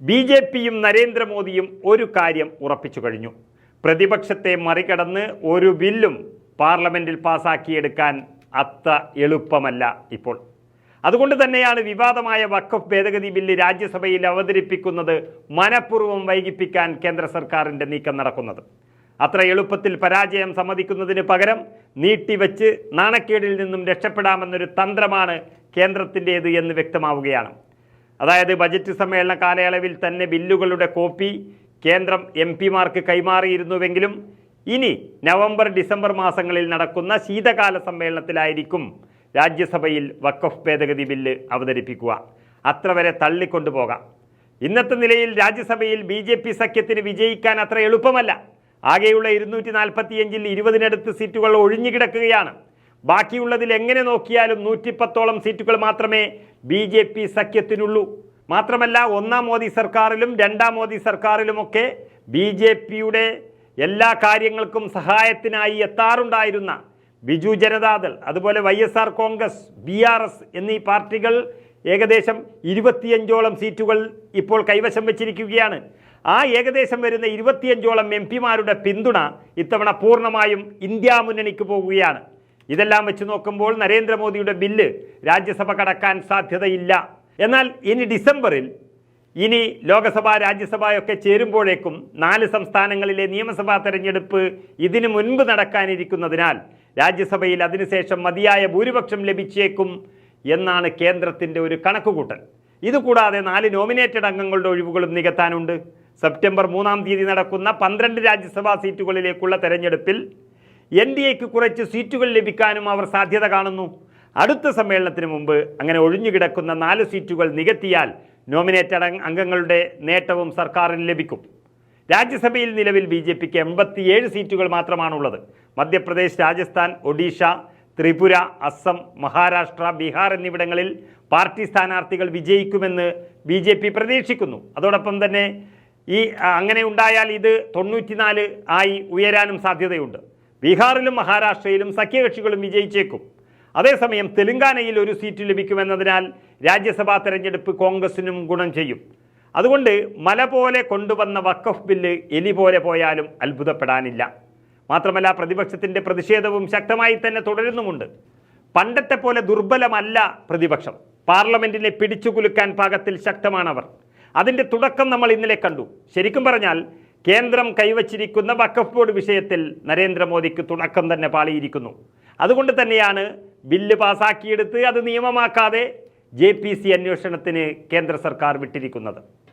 B J പിയും നരേന്ദ്രമോദിയും ഒരു കാര്യം ഉറപ്പിച്ചു കഴിഞ്ഞു. പ്രതിപക്ഷത്തെ മറികടന്ന് ഒരു ബില്ലും പാർലമെന്റിൽ പാസാക്കിയെടുക്കാൻ അത്ര എളുപ്പമല്ല ഇപ്പോൾ. അതുകൊണ്ട് തന്നെയാണ് വിവാദമായ വഖഫ് ഭേദഗതി ബില്ല് രാജ്യസഭയിൽ അവതരിപ്പിക്കുന്നത് മനഃപൂർവം വൈകിപ്പിക്കാൻ കേന്ദ്ര സർക്കാരിന്റെ നീക്കം നടക്കുന്നത്. അത്ര എളുപ്പത്തിൽ പരാജയം സമ്മതിക്കുന്നതിന് പകരം നീട്ടിവെച്ച് നാണക്കേടിൽ നിന്നും രക്ഷപ്പെടാമെന്നൊരു തന്ത്രമാണ് കേന്ദ്രത്തിന്റേത് എന്ന് വ്യക്തമാവുകയാണ്. അതായത് ബജറ്റ് സമ്മേളന കാലയളവിൽ തന്നെ ബില്ലുകളുടെ കോപ്പി കേന്ദ്രം എം പിമാർക്ക് കൈമാറിയിരുന്നുവെങ്കിലും ഇനി നവംബർ ഡിസംബർ മാസങ്ങളിൽ നടക്കുന്ന ശീതകാല സമ്മേളനത്തിലായിരിക്കും രാജ്യസഭയിൽ വക്കഫ് ഭേദഗതി ബില്ല് അവതരിപ്പിക്കുക. അത്ര വരെ തള്ളിക്കൊണ്ടുപോകാം. ഇന്നത്തെ നിലയിൽ രാജ്യസഭയിൽ ബി ജെ പി സഖ്യത്തിന് വിജയിക്കാൻ അത്ര എളുപ്പമല്ല. ആകെയുള്ള ഇരുന്നൂറ്റി നാൽപ്പത്തിയഞ്ചിൽ ഇരുപതിനടുത്ത് സീറ്റുകൾ ഒഴിഞ്ഞുകിടക്കുകയാണ്. ബാക്കിയുള്ളതിൽ എങ്ങനെ നോക്കിയാലും നൂറ്റിപ്പത്തോളം സീറ്റുകൾ മാത്രമേ ബി ജെ പി സഖ്യത്തിനുള്ളൂ. മാത്രമല്ല ഒന്നാം മോദി സർക്കാരിലും രണ്ടാം മോദി സർക്കാരിലുമൊക്കെ ബി ജെ പിയുടെ എല്ലാ കാര്യങ്ങൾക്കും സഹായത്തിനായി എത്താറുണ്ടായിരുന്ന Biju Janata Dal Y S R Congress B R S എന്നീ പാർട്ടികൾ ഏകദേശം ഇരുപത്തിയഞ്ചോളം സീറ്റുകൾ ഇപ്പോൾ കൈവശം വച്ചിരിക്കുകയാണ്. ആ ഏകദേശം വരുന്ന ഇരുപത്തിയഞ്ചോളം എം പിമാരുടെ പിന്തുണ ഇത്തവണ പൂർണമായും ഇന്ത്യ മുന്നണിക്ക് പോകുകയാണ് ഇതെല്ലാം വെച്ച് നോക്കുമ്പോൾ നരേന്ദ്രമോദിയുടെ ബില്ല് രാജ്യസഭ കടക്കാൻ സാധ്യതയില്ല. എന്നാൽ ഇനി ഡിസംബറിൽ ഇനി ലോകസഭ രാജ്യസഭയൊക്കെ ചേരുമ്പോഴേക്കും നാല് സംസ്ഥാനങ്ങളിലെ നിയമസഭാ തെരഞ്ഞെടുപ്പ് ഇതിനു മുൻപ് നടക്കാനിരിക്കുന്നതിനാൽ രാജ്യസഭയിൽ അതിനുശേഷം മതിയായ ഭൂരിപക്ഷം ലഭിച്ചേക്കും എന്നാണ് കേന്ദ്രത്തിന്റെ ഒരു കണക്കുകൂട്ടൽ. ഇതുകൂടാതെ നാല് നോമിനേറ്റഡ് അംഗങ്ങളുടെ ഒഴിവുകളും നികത്താനുണ്ട്. സെപ്റ്റംബർ മൂന്നാം തീയതി നടക്കുന്ന പന്ത്രണ്ട് രാജ്യസഭാ സീറ്റുകളിലേക്കുള്ള തെരഞ്ഞെടുപ്പിൽ എൻ ഡി എക്ക് കുറച്ച് സീറ്റുകൾ ലഭിക്കാനും അവർ സാധ്യത കാണുന്നു. അടുത്ത സമ്മേളനത്തിന് മുമ്പ് അങ്ങനെ ഒഴിഞ്ഞുകിടക്കുന്ന നാല് സീറ്റുകൾ നികത്തിയാൽ നോമിനേറ്റഡ് അംഗങ്ങളുടെ നേട്ടവും സർക്കാരിന് ലഭിക്കും. രാജ്യസഭയിൽ നിലവിൽ ബി ജെ പിക്ക് എൺപത്തിയേഴ് സീറ്റുകൾ മാത്രമാണുള്ളത്. മധ്യപ്രദേശ് രാജസ്ഥാൻ ഒഡീഷ ത്രിപുര അസം മഹാരാഷ്ട്ര ബീഹാർ എന്നിവിടങ്ങളിൽ പാർട്ടി സ്ഥാനാർത്ഥികൾ വിജയിക്കുമെന്ന് ബി ജെ പി പ്രതീക്ഷിക്കുന്നു. അതോടൊപ്പം തന്നെ ഈ അങ്ങനെ ഉണ്ടായാൽ ഇത് തൊണ്ണൂറ്റിനാല് ആയി ഉയരാനും സാധ്യതയുണ്ട്. ബീഹാറിലും മഹാരാഷ്ട്രയിലും സഖ്യകക്ഷികളും വിജയിച്ചേക്കും. അതേസമയം തെലങ്കാനയിൽ ഒരു സീറ്റ് ലഭിക്കുമെന്നതിനാൽ രാജ്യസഭാ തെരഞ്ഞെടുപ്പ് കോൺഗ്രസിനും ഗുണം ചെയ്യും. അതുകൊണ്ട് മല പോലെ കൊണ്ടുവന്ന വക്കഫ് ബില്ല് എലി പോലെ പോയാലും അത്ഭുതപ്പെടാനില്ല. മാത്രമല്ല പ്രതിപക്ഷത്തിന്റെ പ്രതിഷേധവും ശക്തമായി തന്നെ തുടരുന്നുമുണ്ട്. പണ്ടത്തെ പോലെ ദുർബലമല്ല പ്രതിപക്ഷം. പാർലമെന്റിനെ പിടിച്ചുകുലുക്കാൻ പാകത്തിൽ ശക്തമാണവർ. അതിന്റെ തുടക്കം നമ്മൾ ഇന്നലെ കണ്ടു. ശരിക്കും പറഞ്ഞാൽ കേന്ദ്രം കൈവച്ചിരിക്കുന്ന വഖഫ് ബോർഡ് വിഷയത്തിൽ നരേന്ദ്രമോദിക്ക് തുടക്കം തന്നെ പാളിയിരിക്കുന്നു. അതുകൊണ്ട് തന്നെയാണ് ബില്ല് പാസാക്കിയെടുത്ത് അത് നിയമമാക്കാതെ ജെ പി സി അന്വേഷണത്തിന് കേന്ദ്ര സർക്കാർ വിട്ടിരിക്കുന്നത്.